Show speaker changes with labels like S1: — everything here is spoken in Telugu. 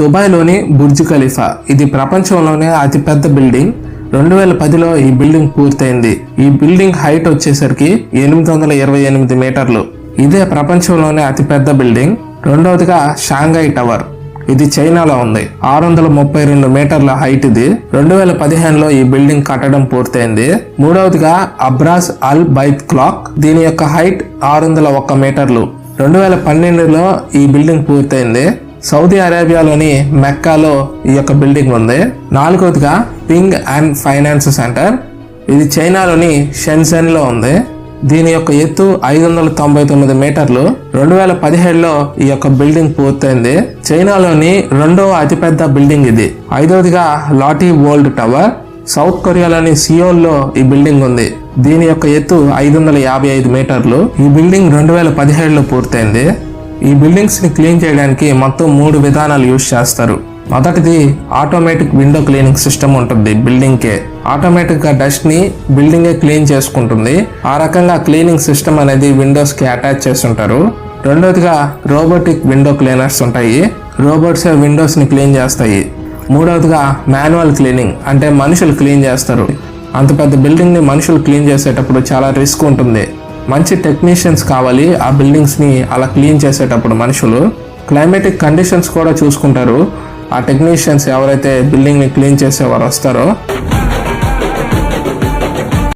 S1: దుబాయ్లోని బుర్జ్ ఖలీఫా. ఇది ప్రపంచంలోనే అతిపెద్ద బిల్డింగ్. రెండు వేల పదిలో ఈ బిల్డింగ్ పూర్తయింది. ఈ బిల్డింగ్ హైట్ వచ్చేసరికి ఎనిమిది వందల ఇరవై ఎనిమిది మీటర్లు. ఇదే ప్రపంచంలోనే అతిపెద్ద బిల్డింగ్. రెండవదిగా షాంఘై టవర్. ఇది చైనాలో ఉంది. ఆరు వందల ముప్పై రెండు మీటర్ల హైట్ ఇది. రెండు వేల పదిహేనులో ఈ బిల్డింగ్ కట్టడం పూర్తయింది. మూడవదిగా అబ్రాస్ అల్ బైత్ క్లాక్. దీని యొక్క హైట్ ఆరు వందల ఒక్క మీటర్లు. రెండు వేల పన్నెండులో ఈ బిల్డింగ్ పూర్తయింది. సౌదీ అరేబియాలోని మెక్కాలో ఈ యొక్క బిల్డింగ్ ఉంది. నాలుగవదిగా పింగ్ అండ్ ఫైనాన్స్ సెంటర్. ఇది చైనాలోని షెన్సెన్లో ఉంది. దీని యొక్క ఎత్తు ఐదు వందల తొంభై తొమ్మిది మీటర్లు. రెండు వేల పదిహేడులో ఈ యొక్క బిల్డింగ్ పూర్తయింది. చైనాలోని రెండవ అతిపెద్ద బిల్డింగ్ ఇది. ఐదవదిగా లాటీ వరల్డ్ టవర్. సౌత్ కొరియాలోని సియోల్లో ఈ బిల్డింగ్ ఉంది. దీని యొక్క ఎత్తు ఐదు వందల యాభై ఐదు మీటర్లు. ఈ బిల్డింగ్ రెండు వేల పదిహేడులో పూర్తయింది. ఈ బిల్డింగ్స్ని క్లీన్ చేయడానికి మొత్తం మూడు విధానాలు యూజ్ చేస్తారు. మొదటిది ఆటోమేటిక్ విండో క్లీనింగ్ సిస్టమ్ ఉంటుంది బిల్డింగ్కే. ఆటోమేటిక్గా డస్ట్ని బిల్డింగే బిల్డింగ్ క్లీన్ చేసుకుంటుంది. ఆ రకంగా క్లీనింగ్ సిస్టమ్ అనేది విండోస్కి అటాచ్ చేసి ఉంటారు రెండోదిగా రోబోటిక్ విండో క్లీనర్స్ ఉంటాయి. రోబోట్స్ విండోస్ని క్లీన్ చేస్తాయి. మూడవదిగా మాన్యువల్ క్లీనింగ్ అంటే మనుషులు క్లీన్ చేస్తారు. అంత పెద్ద బిల్డింగ్ని మనుషులు క్లీన్ చేసేటప్పుడు చాలా రిస్క్ ఉంటుంది. మంచి టెక్నీషియన్స్ కావాలి. ఆ బిల్డింగ్స్ని అలా క్లీన్ చేసేటప్పుడు మనుషులు క్లైమేటిక్ కండిషన్స్ కూడా చూసుకుంటారు. ఆ టెక్నీషియన్స్ ఎవరైతే బిల్డింగ్ని క్లీన్ చేసేవారు వస్తారో